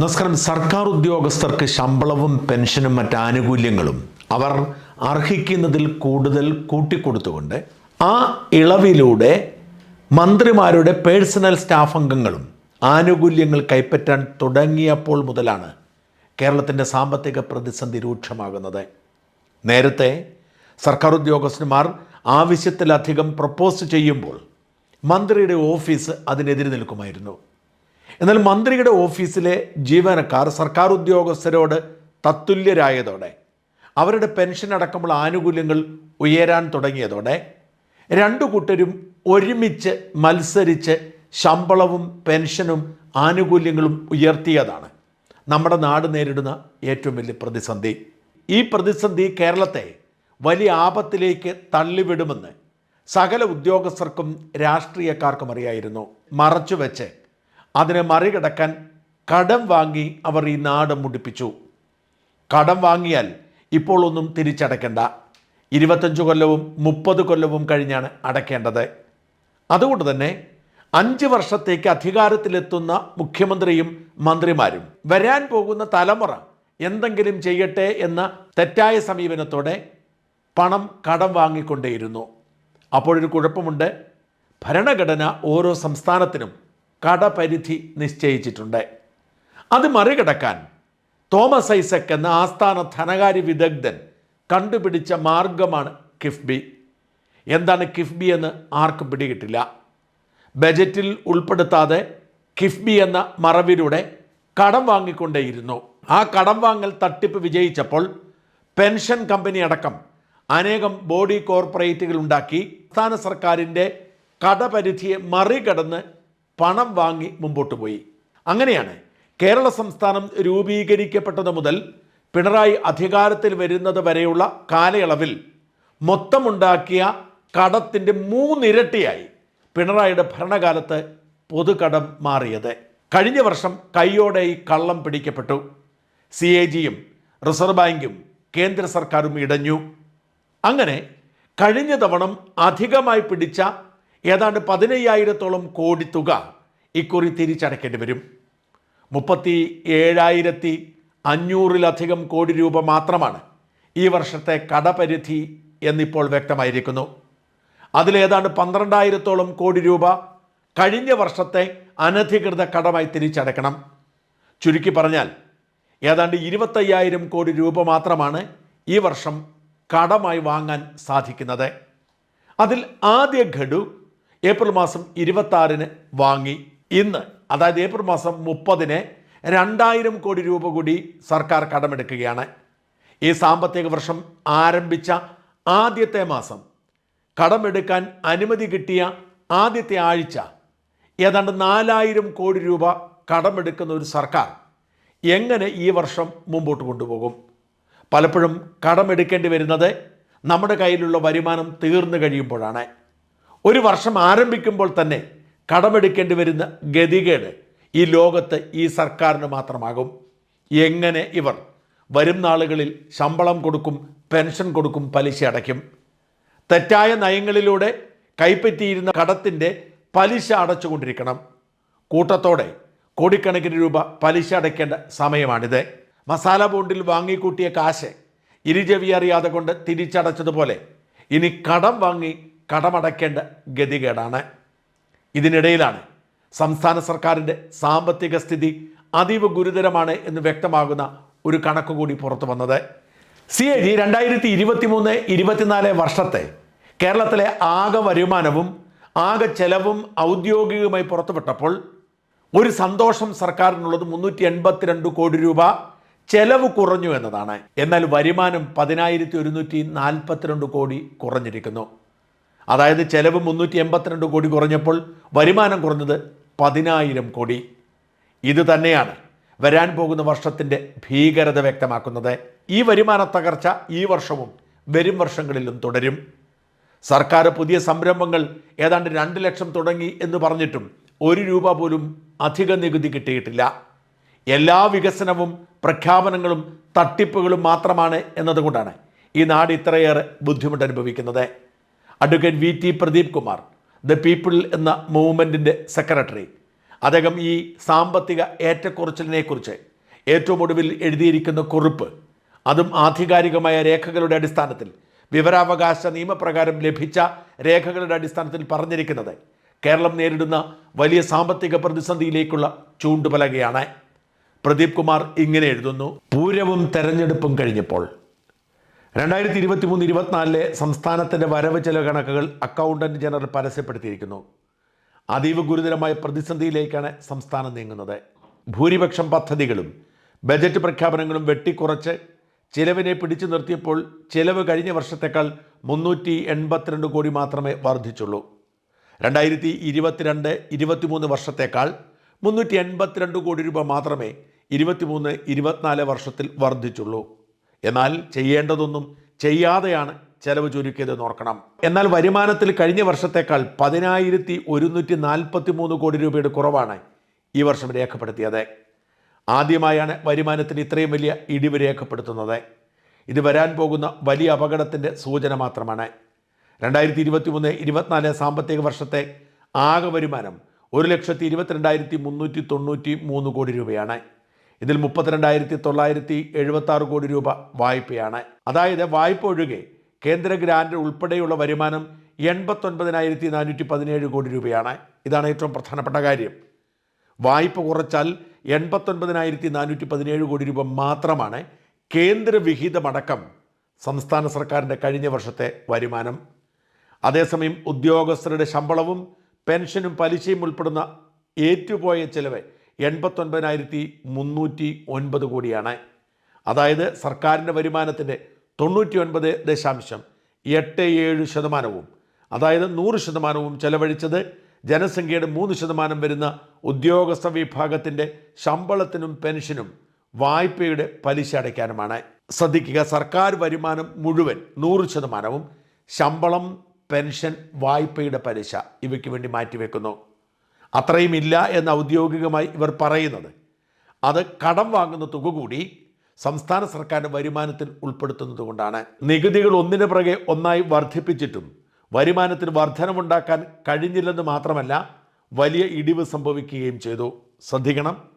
നമസ്കാരം. സർക്കാർ ഉദ്യോഗസ്ഥർക്ക് ശമ്പളവും പെൻഷനും മറ്റ് ആനുകൂല്യങ്ങളും അവർ അർഹിക്കുന്നതിൽ കൂടുതൽ കൂട്ടിക്കൊടുത്തുകൊണ്ട് ആ ഇളവിലൂടെ മന്ത്രിമാരുടെ പേഴ്സണൽ സ്റ്റാഫ് അംഗങ്ങളും ആനുകൂല്യങ്ങൾ കൈപ്പറ്റാൻ തുടങ്ങിയപ്പോൾ മുതലാണ് കേരളത്തിന്റെ സാമ്പത്തിക പ്രതിസന്ധി രൂക്ഷമാകുന്നത്. നേരത്തെ സർക്കാർ ഉദ്യോഗസ്ഥന്മാർ ആവശ്യത്തിലധികം പ്രപ്പോസ് ചെയ്യുമ്പോൾ മന്ത്രിയുടെ ഓഫീസ് അതിനെതിരെ നിൽക്കുമായിരുന്നു. എന്നാൽ മന്ത്രിയുടെ ഓഫീസിലെ ജീവനക്കാർ സർക്കാർ ഉദ്യോഗസ്ഥരോട് തത്തുല്യരായതോടെ അവരുടെ പെൻഷൻ അടക്കമുള്ള ആനുകൂല്യങ്ങൾ ഉയരാൻ തുടങ്ങിയതോടെ രണ്ടു കൂട്ടരും ഒരുമിച്ച് മത്സരിച്ച് ശമ്പളവും പെൻഷനും ആനുകൂല്യങ്ങളും ഉയർത്തിയതാണ് നമ്മുടെ നാട് നേരിടുന്ന ഏറ്റവും വലിയ പ്രതിസന്ധി. ഈ പ്രതിസന്ധി കേരളത്തെ വലിയ ആപത്തിലേക്ക് തള്ളിവിടുമെന്ന് സകല ഉദ്യോഗസ്ഥർക്കും രാഷ്ട്രീയക്കാർക്കും അറിയായിരുന്നു. മറച്ചുവെച്ച് അതിനെ മറികടക്കാൻ കടം വാങ്ങി അവർ ഈ നാട് മുടിപ്പിച്ചു. കടം വാങ്ങിയാൽ ഇപ്പോൾ ഒന്നും തിരിച്ചടയ്ക്കേണ്ട. ഇരുപത്തഞ്ച് കൊല്ലവും മുപ്പത് കൊല്ലവും കഴിഞ്ഞാണ് അടയ്ക്കേണ്ടത്. അതുകൊണ്ട് തന്നെ അഞ്ച് വർഷത്തേക്ക് അധികാരത്തിലെത്തുന്ന മുഖ്യമന്ത്രിയും മന്ത്രിമാരും വരാൻ പോകുന്ന തലമുറ എന്തെങ്കിലും ചെയ്യട്ടെ എന്ന തെറ്റായ സമീപനത്തോടെ പണം കടം വാങ്ങിക്കൊണ്ടേയിരുന്നു. അപ്പോഴൊരു കുഴപ്പമുണ്ട്. ഭരണഘടന ഓരോ സംസ്ഥാനത്തിനും കടപരിധി നിശ്ചയിച്ചിട്ടുണ്ട്. അത് മറികടക്കാൻ തോമസ് ഐസക് എന്ന ആസ്ഥാന ധനകാര്യ വിദഗ്ധൻ കണ്ടുപിടിച്ച മാർഗമാണ് കിഫ്ബി. എന്താണ് കിഫ്ബി എന്ന് ആർക്കും പിടികിട്ടില്ല. ബജറ്റിൽ ഉൾപ്പെടുത്താതെ കിഫ്ബി എന്ന മറവിലൂടെ കടം വാങ്ങിക്കൊണ്ടേയിരുന്നു. ആ കടം വാങ്ങൽ തട്ടിപ്പ് വിജയിച്ചപ്പോൾ പെൻഷൻ കമ്പനി അടക്കം അനേകം ബോഡി കോർപ്പറേറ്റുകൾ ഉണ്ടാക്കി. സംസ്ഥാന സർക്കാരിന്റെ കടപരിധിയെ മറികടന്ന് പണം വാങ്ങി മുമ്പോട്ട് പോയി. അങ്ങനെയാണ് കേരള സംസ്ഥാനം രൂപീകരിക്കപ്പെട്ടത് മുതൽ പിണറായി അധികാരത്തിൽ വരുന്നത് വരെയുള്ള കാലയളവിൽ മൊത്തമുണ്ടാക്കിയ കടത്തിന്റെ മൂന്നിരട്ടിയായി പിണറായിയുടെ ഭരണകാലത്ത് പൊതുകടം മാറിയത്. കഴിഞ്ഞ വർഷം കൈയോടെ ഈ കള്ളം പിടിക്കപ്പെട്ടു. സി എ ജിയും റിസർവ് ബാങ്കും കേന്ദ്ര സർക്കാരും ഇടഞ്ഞു. അങ്ങനെ കഴിഞ്ഞ തവണ അധികമായി പിടിച്ച ഏതാണ്ട് പതിനയ്യായിരത്തോളം കോടി തുക ഇക്കുറി തിരിച്ചടയ്ക്കേണ്ടി വരും. മുപ്പത്തി ഏഴായിരത്തി അഞ്ഞൂറിലധികം കോടി രൂപ മാത്രമാണ് ഈ വർഷത്തെ കടപരിധി എന്നിപ്പോൾ വ്യക്തമായിരിക്കുന്നു. അതിലേതാണ്ട് പന്ത്രണ്ടായിരത്തോളം കോടി രൂപ കഴിഞ്ഞ വർഷത്തെ അനധികൃത കടമായി തിരിച്ചടയ്ക്കണം ചുരുക്കി പറഞ്ഞാൽ ഏതാണ്ട് ഇരുപത്തയ്യായിരം കോടി രൂപ മാത്രമാണ് ഈ വർഷം കടമായി വാങ്ങാൻ സാധിക്കുന്നത്. അതിൽ ആദ്യ ഗഡു ഏപ്രിൽ മാസം ഇരുപത്തി വാങ്ങി. ഇന്ന് അതായത് ഏപ്രിൽ മാസം മുപ്പതിന് രണ്ടായിരം കോടി രൂപ കൂടി സർക്കാർ കടമെടുക്കുകയാണ്. ഈ സാമ്പത്തിക വർഷം ആരംഭിച്ച ആദ്യത്തെ മാസം കടമെടുക്കാൻ അനുമതി കിട്ടിയ ആദ്യത്തെ ആഴ്ച ഏതാണ്ട് നാലായിരം കോടി രൂപ കടമെടുക്കുന്ന ഒരു സർക്കാർ എങ്ങനെ ഈ വർഷം മുമ്പോട്ട് കൊണ്ടുപോകും? പലപ്പോഴും കടമെടുക്കേണ്ടി വരുന്നത് നമ്മുടെ കയ്യിലുള്ള വരുമാനം തീർന്നു കഴിയുമ്പോഴാണ്. ഒരു വർഷം ആരംഭിക്കുമ്പോൾ തന്നെ കടമെടുക്കേണ്ടി വരുന്ന ഗതികേട് ഈ ലോകത്ത് ഈ സർക്കാരിന് മാത്രമാകും. എങ്ങനെ ഇവർ വരും നാളുകളിൽ ശമ്പളം കൊടുക്കും പെൻഷൻ കൊടുക്കും പലിശ അടയ്ക്കും? തെറ്റായ നയങ്ങളിലൂടെ കൈപ്പറ്റിയിരുന്ന കടത്തിന്റെ പലിശ അടച്ചുകൊണ്ടിരിക്കണം. കൂട്ടത്തോടെ കോടിക്കണക്കിന് രൂപ പലിശ അടയ്ക്കേണ്ട സമയമാണിത്. മസാല ബോണ്ടിൽ വാങ്ങിക്കൂട്ടിയ കാശ് ഇരുചെവി അറിയാതെ കൊണ്ട് തിരിച്ചടച്ചതുപോലെ ഇനി കടം വാങ്ങി കടമടയ്ക്കേണ്ട ഗതികേടാണ്. ഇതിനിടയിലാണ് സംസ്ഥാന സർക്കാരിന്റെ സാമ്പത്തിക സ്ഥിതി അതീവ ഗുരുതരമാണ് എന്ന് വ്യക്തമാകുന്ന ഒരു കണക്ക് കൂടി പുറത്തു വന്നത്. സി എ ജി രണ്ടായിരത്തി ഇരുപത്തി മൂന്ന് ഇരുപത്തിനാല് വർഷത്തെ കേരളത്തിലെ ആകെ വരുമാനവും ആകെ ചെലവും ഔദ്യോഗികമായി പുറത്തുവിട്ടപ്പോൾ ഒരു സന്തോഷം സർക്കാരിനുള്ളത് മുന്നൂറ്റി എൺപത്തിരണ്ട് കോടി രൂപ ചെലവ് കുറഞ്ഞു എന്നതാണ്. എന്നാൽ വരുമാനം പതിനായിരത്തി ഒരുന്നൂറ്റി നാൽപ്പത്തിരണ്ട് കോടി കുറഞ്ഞിരിക്കുന്നു. അതായത് ചെലവ് മുന്നൂറ്റി എൺപത്തിരണ്ട് കോടി കുറഞ്ഞപ്പോൾ വരുമാനം കുറഞ്ഞത് പതിനായിരം കോടി. ഇത് തന്നെയാണ് വരാൻ പോകുന്ന വർഷത്തിന്റെ ഭീകരത വ്യക്തമാക്കുന്നത്. ഈ വരുമാന തകർച്ച ഈ വർഷവും വരും വർഷങ്ങളിലും തുടരും. സർക്കാർ പുതിയ സംരംഭങ്ങൾ ഏതാണ്ട് രണ്ട് ലക്ഷം തുടങ്ങി എന്ന് പറഞ്ഞിട്ടും ഒരു രൂപ പോലും അധിക നികുതി കിട്ടിയിട്ടില്ല. എല്ലാ വികസനവും പ്രഖ്യാപനങ്ങളും തട്ടിപ്പുകളും മാത്രമാണ് എന്നതുകൊണ്ടാണ് ഈ നാട് ഇത്രയേറെ ബുദ്ധിമുട്ട് അനുഭവിക്കുന്നത് advocate V T Pradeep Kumar the people എന്ന മൂവ്മെന്റിന്റെ സെക്രട്ടറി. അദ്ദേഹം ഈ സാമ്പത്തിക ഏറ്റക്കുറച്ചിലിനെക്കുറിച്ച് ഏറ്റവും ഒടുവിൽ എഴുതിയിരിക്കുന്ന കുറിപ്പ്. അതും ആധികാരികമായ രേഖകളുടെ അടിസ്ഥാനത്തിൽ വിവരാവകാശ നിയമപ്രകാരം ലഭിച്ച രേഖകളുടെ അടിസ്ഥാനത്തിൽ പറഞ്ഞിരിക്കുന്നത് കേരളം നേരിടുന്ന വലിയ സാമ്പത്തിക പ്രതിസന്ധിയിലേക്കുള്ള ചൂണ്ടുപലകയാണ്. പ്രദീപ് കുമാർ ഇങ്ങനെ എഴുതുന്നു പൂരവും തെരഞ്ഞെടുപ്പും കഴിഞ്ഞപ്പോൾ രണ്ടായിരത്തി ഇരുപത്തി മൂന്ന് ഇരുപത്തിനാലിലെ സംസ്ഥാനത്തിന്റെ വരവ് ചെലവ് കണക്കുകൾ അക്കൗണ്ടന്റ് ജനറൽ പരസ്യപ്പെടുത്തിയിരിക്കുന്നു. അതീവ ഗുരുതരമായ പ്രതിസന്ധിയിലേക്കാണ് സംസ്ഥാനം നീങ്ങുന്നത്. ഭൂരിപക്ഷം പദ്ധതികളും ബജറ്റ് പ്രഖ്യാപനങ്ങളും വെട്ടിക്കുറച്ച് ചിലവിനെ പിടിച്ചു നിർത്തിയപ്പോൾ ചിലവ് കഴിഞ്ഞ വർഷത്തേക്കാൾ മുന്നൂറ്റി എൺപത്തിരണ്ട് കോടി മാത്രമേ വർദ്ധിച്ചുള്ളൂ. രണ്ടായിരത്തി ഇരുപത്തിരണ്ട് ഇരുപത്തിമൂന്ന് വർഷത്തേക്കാൾ മുന്നൂറ്റി എൺപത്തിരണ്ട് കോടി രൂപ മാത്രമേ ഇരുപത്തിമൂന്ന് ഇരുപത്തിനാല് വർഷത്തിൽ വർദ്ധിച്ചുള്ളൂ. എന്നാൽ ചെയ്യേണ്ടതൊന്നും ചെയ്യാതെയാണ് ചെലവ് ചുരുക്കിയതെന്ന് ഓർക്കണം. എന്നാൽ വരുമാനത്തിൽ കഴിഞ്ഞ വർഷത്തേക്കാൾ പതിനായിരത്തി ഒരുന്നൂറ്റി നാൽപ്പത്തി മൂന്ന് കോടി രൂപയുടെ കുറവാണ് ഈ വർഷം രേഖപ്പെടുത്തിയത്. ആദ്യമായാണ് വരുമാനത്തിന് ഇത്രയും വലിയ ഇടിവ് രേഖപ്പെടുത്തുന്നത്. ഇത് വരാൻ പോകുന്ന വലിയ അപകടത്തിന്റെ സൂചന മാത്രമാണ്. രണ്ടായിരത്തി ഇരുപത്തി മൂന്ന് ഇരുപത്തിനാല് സാമ്പത്തിക വർഷത്തെ ആകെ വരുമാനം ഒരു ലക്ഷത്തി ഇരുപത്തിരണ്ടായിരത്തി മുന്നൂറ്റി തൊണ്ണൂറ്റി മൂന്ന് കോടി രൂപയാണ്. ഇതിൽ മുപ്പത്തിരണ്ടായിരത്തി തൊള്ളായിരത്തി എഴുപത്തി ആറ് കോടി രൂപ വായ്പയാണ്. അതായത് വായ്പ ഒഴികെ കേന്ദ്ര ഗ്രാൻഡ് ഉൾപ്പെടെയുള്ള വരുമാനം എൺപത്തൊൻപതിനായിരത്തി നാനൂറ്റി പതിനേഴ് കോടി രൂപയാണ്. ഇതാണ് ഏറ്റവും പ്രധാനപ്പെട്ട കാര്യം. വായ്പ കുറച്ചാൽ എൺപത്തൊൻപതിനായിരത്തി നാനൂറ്റി പതിനേഴ് കോടി രൂപ മാത്രമാണ് കേന്ദ്ര വിഹിതമടക്കം സംസ്ഥാന സർക്കാരിന്റെ കഴിഞ്ഞ വർഷത്തെ വരുമാനം. അതേസമയം ഉദ്യോഗസ്ഥരുടെ ശമ്പളവും പെൻഷനും പലിശയും ഉൾപ്പെടുന്ന ഏറ്റുപോയ ചെലവ് എൺപത്തൊൻപതിനായിരത്തി മുന്നൂറ്റി ഒൻപത് കോടിയാണ്. അതായത് സർക്കാരിന്റെ വരുമാനത്തിന്റെ തൊണ്ണൂറ്റി ഒൻപത് ദശാംശം എട്ട് ഏഴ് ശതമാനവും അതായത് നൂറ് ശതമാനവും ചെലവഴിച്ചത് ജനസംഖ്യയുടെ മൂന്ന് ശതമാനം വരുന്ന ഉദ്യോഗസ്ഥ വിഭാഗത്തിന്റെ ശമ്പളത്തിനും പെൻഷനും വായ്പയുടെ പലിശ അടയ്ക്കാനുമാണ്. ശ്രദ്ധിക്കുക സർക്കാർ വരുമാനം മുഴുവൻ നൂറ് ശതമാനവും ശമ്പളം പെൻഷൻ വായ്പയുടെ പലിശ ഇവയ്ക്ക് വേണ്ടി മാറ്റിവെക്കുന്നു. അത്രയും ഇല്ല എന്ന് ഔദ്യോഗികമായി ഇവർ പറയുന്നത്. അത് കടം വാങ്ങുന്ന തുക കൂടി സംസ്ഥാന സർക്കാരിന്റെ വരുമാനത്തിൽ ഉൾപ്പെടുത്തുന്നത് കൊണ്ടാണ്. നികുതികൾ ഒന്നിന് പുറകെ ഒന്നായി വർദ്ധിപ്പിച്ചിട്ടും വരുമാനത്തിൽ വർധനമുണ്ടാക്കാൻ കഴിഞ്ഞില്ലെന്ന് മാത്രമല്ല വലിയ ഇടിവ് സംഭവിക്കുകയും ചെയ്തു. ശ്രദ്ധിക്കണം.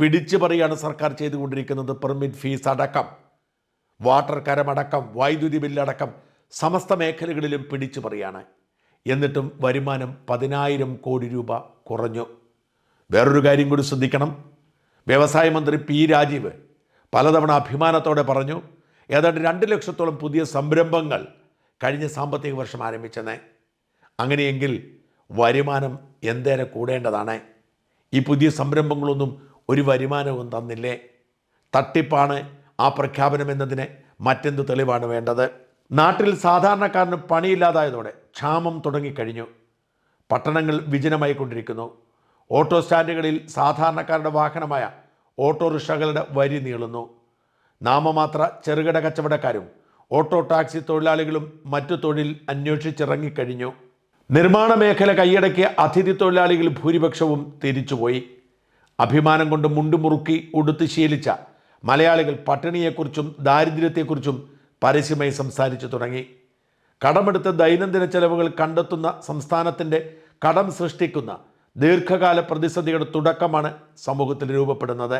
പിടിച്ചു പറയാണ് സർക്കാർ ചെയ്തുകൊണ്ടിരിക്കുന്നത് പെർമിറ്റ് ഫീസ് അടക്കം. വാട്ടർ കരമടക്കം വൈദ്യുതി ബില്ലടക്കം സമസ്ത മേഖലകളിലും പിടിച്ചു പറയാണ്. എന്നിട്ടും വരുമാനം പതിനായിരം കോടി രൂപ കുറഞ്ഞു. വേറൊരു കാര്യം കൂടി ശ്രദ്ധിക്കണം. വ്യവസായ മന്ത്രി പി രാജീവ് പലതവണ അഭിമാനത്തോടെ പറഞ്ഞു ഏതാണ്ട് രണ്ട് ലക്ഷത്തോളം പുതിയ സംരംഭങ്ങൾ കഴിഞ്ഞ സാമ്പത്തിക വർഷം ആരംഭിച്ചെന്നേ. അങ്ങനെയെങ്കിൽ വരുമാനം എന്തേരെ കൂടേണ്ടതാണ്? ഈ പുതിയ സംരംഭങ്ങളൊന്നും ഒരു വരുമാനവും തന്നില്ലേ? തട്ടിപ്പാണ് ആ പ്രഖ്യാപനം എന്നതിന് മറ്റെന്ത് തെളിവാണ് വേണ്ടത്? നാട്ടിൽ സാധാരണക്കാരന് പണിയില്ലാതായതോടെ ക്ഷാമം തുടങ്ങിക്കഴിഞ്ഞു. പട്ടണങ്ങൾ വിജനമായി കൊണ്ടിരിക്കുന്നു ഓട്ടോ സ്റ്റാൻഡുകളിൽ സാധാരണക്കാരുടെ വാഹനമായ ഓട്ടോറിക്ഷകളുടെ വരി നീളുന്നു. നാമമാത്ര ചെറുകിട കച്ചവടക്കാരും ഓട്ടോ ടാക്സി തൊഴിലാളികളും മറ്റു തൊഴിൽ അന്വേഷിച്ചിറങ്ങിക്കഴിഞ്ഞു. നിർമ്മാണ മേഖല കൈയടക്കിയ അതിഥി തൊഴിലാളികൾ ഭൂരിപക്ഷവും തിരിച്ചുപോയി. അഭിമാനം കൊണ്ട് മുണ്ടുമുറുക്കി ഉടുത്ത് ശീലിച്ച മലയാളികൾ പട്ടിണിയെക്കുറിച്ചും ദാരിദ്ര്യത്തെക്കുറിച്ചും പരസ്യമായി സംസാരിച്ചു തുടങ്ങി. കടമെടുത്ത ദൈനംദിന ചെലവുകൾ കണ്ടെത്തുന്ന സംസ്ഥാനത്തിന്റെ കടം സൃഷ്ടിക്കുന്ന ദീർഘകാല പ്രതിസന്ധിയുടെ തുടക്കമാണ് സമൂഹത്തിൽ രൂപപ്പെടുന്നത്.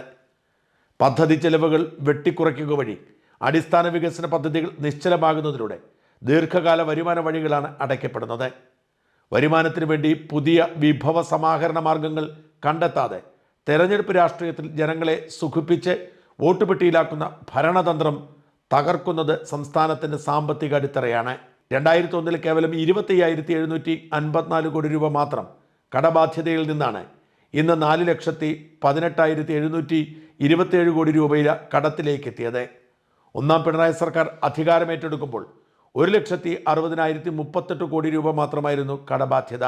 പദ്ധതി ചെലവുകൾ വെട്ടിക്കുറയ്ക്കുക വഴി അടിസ്ഥാന വികസന പദ്ധതികൾ നിശ്ചലമാകുന്നതിലൂടെ ദീർഘകാല വരുമാന വഴികളാണ് അടയ്ക്കപ്പെടുന്നത്. വരുമാനത്തിന് വേണ്ടി പുതിയ വിഭവ സമാഹരണ മാർഗങ്ങൾ കണ്ടെത്താതെ തെരഞ്ഞെടുപ്പ് രാഷ്ട്രീയത്തിൽ ജനങ്ങളെ സുഖിപ്പിച്ച് വോട്ടുപെട്ടിയിലാക്കുന്ന ഭരണതന്ത്രം തകർക്കുന്നത് സംസ്ഥാനത്തിന്റെ സാമ്പത്തിക അടിത്തറയാണ്. രണ്ടായിരത്തി ഒന്നിൽ കേവലം ഇരുപത്തി അയ്യായിരത്തി എഴുന്നൂറ്റി അൻപത്തിനാല് കോടി രൂപ മാത്രം കടബാധ്യതയിൽ നിന്നാണ്. ഇന്ന് നാല് ലക്ഷത്തി പതിനെട്ടായിരത്തി എഴുന്നൂറ്റി ഇരുപത്തിയേഴ് കോടി രൂപയിലെ കടത്തിലേക്ക് എത്തിയത് ഒന്നാം പിണറായി സർക്കാർ അധികാരമേറ്റെടുക്കുമ്പോൾ ഒരു ലക്ഷത്തി അറുപതിനായിരത്തി മുപ്പത്തെട്ട് കോടി രൂപ മാത്രമായിരുന്നു കടബാധ്യത.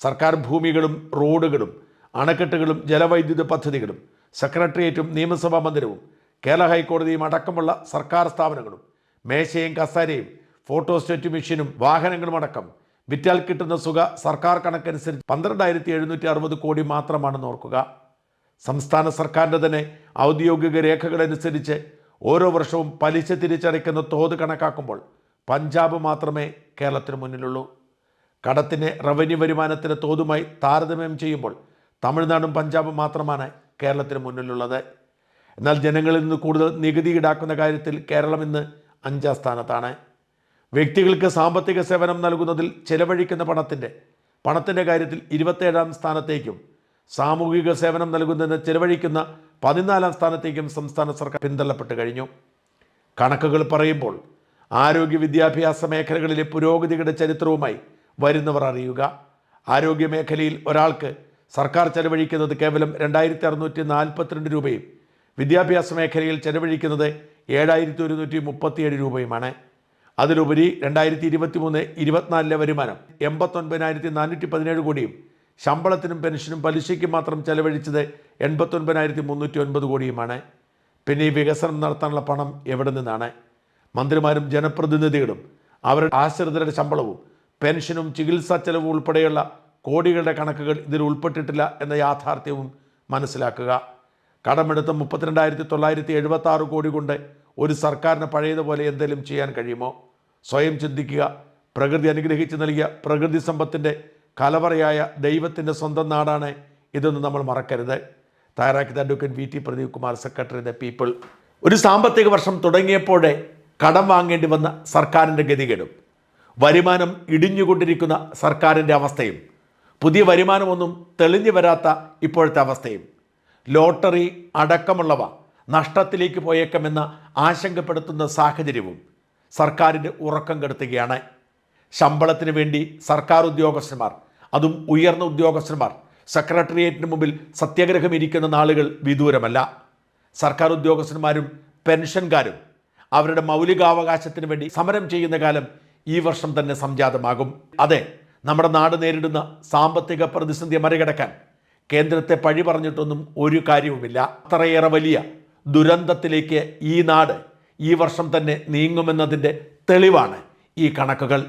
സർക്കാർ ഭൂമികളും റോഡുകളും അണക്കെട്ടുകളും ജലവൈദ്യുത പദ്ധതികളും സെക്രട്ടേറിയറ്റും നിയമസഭാ മന്ദിരവും കേരള ഹൈക്കോടതിയും അടക്കമുള്ള സർക്കാർ സ്ഥാപനങ്ങളും മേശയും കസാരയും ഫോട്ടോസ്റ്റേറ്റ് മെഷീനും വാഹനങ്ങളും അടക്കം വിറ്റാൽ കിട്ടുന്ന സുഖ സർക്കാർ കണക്കനുസരിച്ച് പന്ത്രണ്ടായിരത്തി എഴുന്നൂറ്റി അറുപത് കോടി മാത്രമാണെന്ന് ഓർക്കുക. സംസ്ഥാന സർക്കാരിന്റെ തന്നെ ഔദ്യോഗിക രേഖകളനുസരിച്ച് ഓരോ വർഷവും പലിശ തിരിച്ചടയ്ക്കുന്ന തോത് കണക്കാക്കുമ്പോൾ പഞ്ചാബ് മാത്രമേ കേരളത്തിന് മുന്നിലുള്ളൂ. കടത്തിന്റെ റവന്യൂ വരുമാനത്തിന് തോതുമായി താരതമ്യം ചെയ്യുമ്പോൾ തമിഴ്നാടും പഞ്ചാബും മാത്രമാണ് കേരളത്തിന് മുന്നിലുള്ളത്. എന്നാൽ ജനങ്ങളിൽ നിന്ന് കൂടുതൽ നികുതി ഈടാക്കുന്ന കാര്യത്തിൽ കേരളം ഇന്ന് അഞ്ചാം സ്ഥാനത്താണ്. വ്യക്തികൾക്ക് സാമ്പത്തിക സേവനം നൽകുന്നതിൽ ചെലവഴിക്കുന്ന പണത്തിന്റെ പണത്തിന്റെ കാര്യത്തിൽ ഇരുപത്തേഴാം സ്ഥാനത്തേക്കും സാമൂഹിക സേവനം നൽകുന്നതിന് ചെലവഴിക്കുന്ന പതിനാലാം സ്ഥാനത്തേക്കും സംസ്ഥാന സർക്കാർ പിന്തള്ളപ്പെട്ട് കഴിഞ്ഞു. കണക്കുകൾ പറയുമ്പോൾ ആരോഗ്യ വിദ്യാഭ്യാസ മേഖലകളിലെ പുരോഗതിയുടെ ചരിത്രവുമായി വരുന്നവർ അറിയുക. ആരോഗ്യ മേഖലയിൽ ഒരാൾക്ക് സർക്കാർ ചെലവഴിക്കുന്നത് കേവലം രണ്ടായിരത്തി അറുന്നൂറ്റി നാൽപ്പത്തിരണ്ട് രൂപയും വിദ്യാഭ്യാസ മേഖലയിൽ ചെലവഴിക്കുന്നത് ഏഴായിരത്തി ഒരുന്നൂറ്റി മുപ്പത്തിയേഴ് രൂപയുമാണ്. അതിലുപരി രണ്ടായിരത്തി ഇരുപത്തി മൂന്ന് ഇരുപത്തിനാലിലെ വരുമാനം എൺപത്തൊൻപതിനായിരത്തി നാനൂറ്റി പതിനേഴ് കോടിയും ശമ്പളത്തിനും പെൻഷനും പലിശയ്ക്കും മാത്രം ചെലവഴിച്ചത് എൺപത്തൊൻപതിനായിരത്തി മുന്നൂറ്റി ഒൻപത് കോടിയുമാണ്. പിന്നെ ഈ വികസനം നടത്താനുള്ള പണം എവിടെ നിന്നാണ്? മന്ത്രിമാരും ജനപ്രതിനിധികളും അവരുടെ ആശ്രിതരുടെ ശമ്പളവും പെൻഷനും ചികിത്സാ ചെലവും ഉൾപ്പെടെയുള്ള കോടികളുടെ കണക്കുകൾ ഇതിൽ ഉൾപ്പെട്ടിട്ടില്ല എന്ന യാഥാർത്ഥ്യവും മനസ്സിലാക്കുക. കടമെടുത്ത മുപ്പത്തിരണ്ടായിരത്തി തൊള്ളായിരത്തി എഴുപത്തി ആറ് കോടി കൊണ്ട് ഒരു സർക്കാരിന് പഴയതുപോലെ എന്തെങ്കിലും ചെയ്യാൻ കഴിയുമോ? സ്വയം ചിന്തിക്കുക. പ്രകൃതി അനുഗ്രഹിച്ച് നൽകിയ പ്രകൃതി സമ്പത്തിന്റെ കലവറയായ ദൈവത്തിന്റെ സ്വന്തം നാടാണ് ഇതൊന്നും നമ്മൾ മറക്കരുത്. തയ്യാറാക്കിയത് advocate V T Pradeep Kumar secretary the people. ഒരു സാമ്പത്തിക വർഷം തുടങ്ങിയപ്പോഴേ കടം വാങ്ങേണ്ടി വന്ന സർക്കാരിന്റെ ഗതികേടും വരുമാനം ഇടിഞ്ഞുകൊണ്ടിരിക്കുന്ന സർക്കാരിന്റെ അവസ്ഥയും പുതിയ വരുമാനമൊന്നും തെളിഞ്ഞു വരാത്ത ഇപ്പോഴത്തെ അവസ്ഥയും. ലോട്ടറി അടക്കമുള്ളവ നഷ്ടത്തിലേക്ക് പോയേക്കുമെന്ന് ആശങ്കപ്പെടുത്തുന്ന സാഹചര്യവും സർക്കാരിന്റെ ഉറക്കം കെടുത്തുകയാണ്. ശമ്പളത്തിന് വേണ്ടി സർക്കാർ ഉദ്യോഗസ്ഥന്മാർ അതും ഉയർന്ന ഉദ്യോഗസ്ഥന്മാർ സെക്രട്ടേറിയറ്റിന് മുമ്പിൽ സത്യാഗ്രഹം ഇരിക്കുന്ന നാളുകൾ വിദൂരമല്ല. സർക്കാർ ഉദ്യോഗസ്ഥന്മാരും പെൻഷൻകാരും അവരുടെ മൗലികാവകാശത്തിന് വേണ്ടി സമരം ചെയ്യുന്ന കാലം ഈ വർഷം തന്നെ സംജാതമാകും. അതെ നമ്മുടെ നാട് നേരിടുന്ന സാമ്പത്തിക പ്രതിസന്ധി മറികടക്കാൻ കേന്ദ്രത്തെ പഴി പറഞ്ഞിട്ടൊന്നും ഒരു കാര്യവുമില്ല. അത്രയേറെ വലിയ ദുരന്തത്തിലേക്ക് ഈ നാട് ഈ വർഷം തന്നെ നീങ്ങുമെന്നതിന്റെ തെളിവാണ് ഈ കണക്കുകൾ.